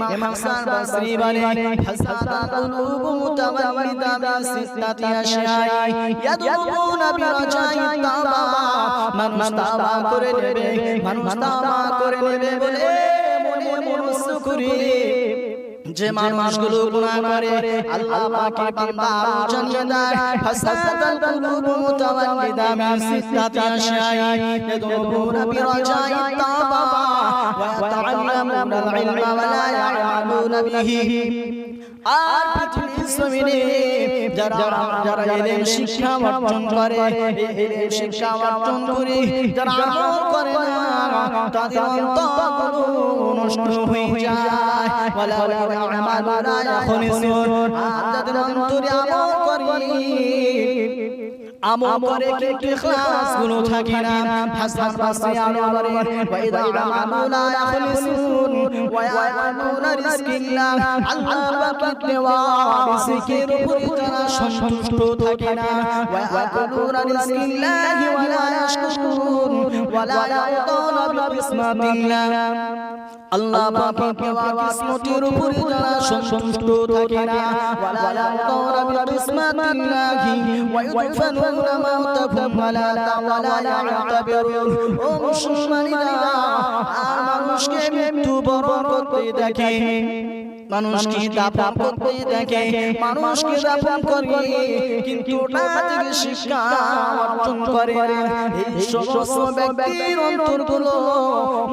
ইমাম হাসান বাসরি বলে কুলুব মিন সিত্তাতি তাবা মানুষ তাওবা করে নেবে মানুষ তাওবা করে নেবে বলে মনে করে। যে মানুষগুলো গুনাহ করে আল্লাহ বান্দা জানিয়ে দেয় ফাসাদাল কুলুবু মিন সিত্তাতি তাবা ওয়া লা ইয়া'মালুনা বিহি আর পৃথিবীর জমিনে যারা যারা ইলম শিক্ষা অর্জন করে ইলম শিক্ষা অর্জন করে যারা আমল করে না তাদের অন্তরগুলো নষ্ট হয়ে যায় ওয়ালা আমালু লা ইয়াখলিসুন আর যাদের অন্তরে আমল করে আমল করে কিন্তু ইখলাসগুলো থাকে না হাসান বাসরি আলো বলে ওয়া ইদা আমালু লা ইয়াখলিসুন ওয়া রিজকিল্লাহ আল্লাহ পাকের দেওয়া রিজকের উপরে তারা সন্তুষ্ট থাকে না ওয়া আল্লাহ মানুষকে দেখে মানুষকে দেখে মানুষকে সমস্ত ব্যক্তির অন্তরগুলো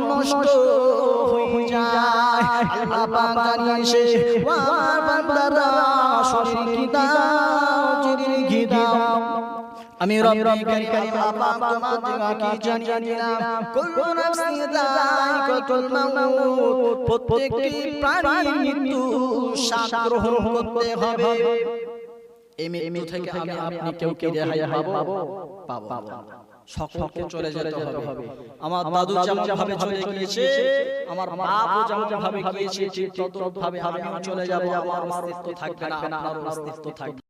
নষ্ট হয়ে যায় আল্লাহ বান্দারা দাও আমি রব্বি কারীম আপাক তোমাদেরকে জানিয়ে কুল্লু যায়িকাতুল মাউত প্রত্যেকটি প্রাণীর মৃত্যু স্বাদ গ্রহণ করতে হবে এই মৃত্যু থেকে আমি আপনি কেউ কি রেহাই পাবো? পাবো? সকলকে চলে যেতে হবে। আমার দাদু যেমন ভাবে চলে গিয়েছে আমার বাপও যেমন ভাবে গিয়েছে ঠিক তত ভাবে আমিও চলে যাব আমার অস্তিত্ব থাকবে না আপনার অস্তিত্ব থাকবে।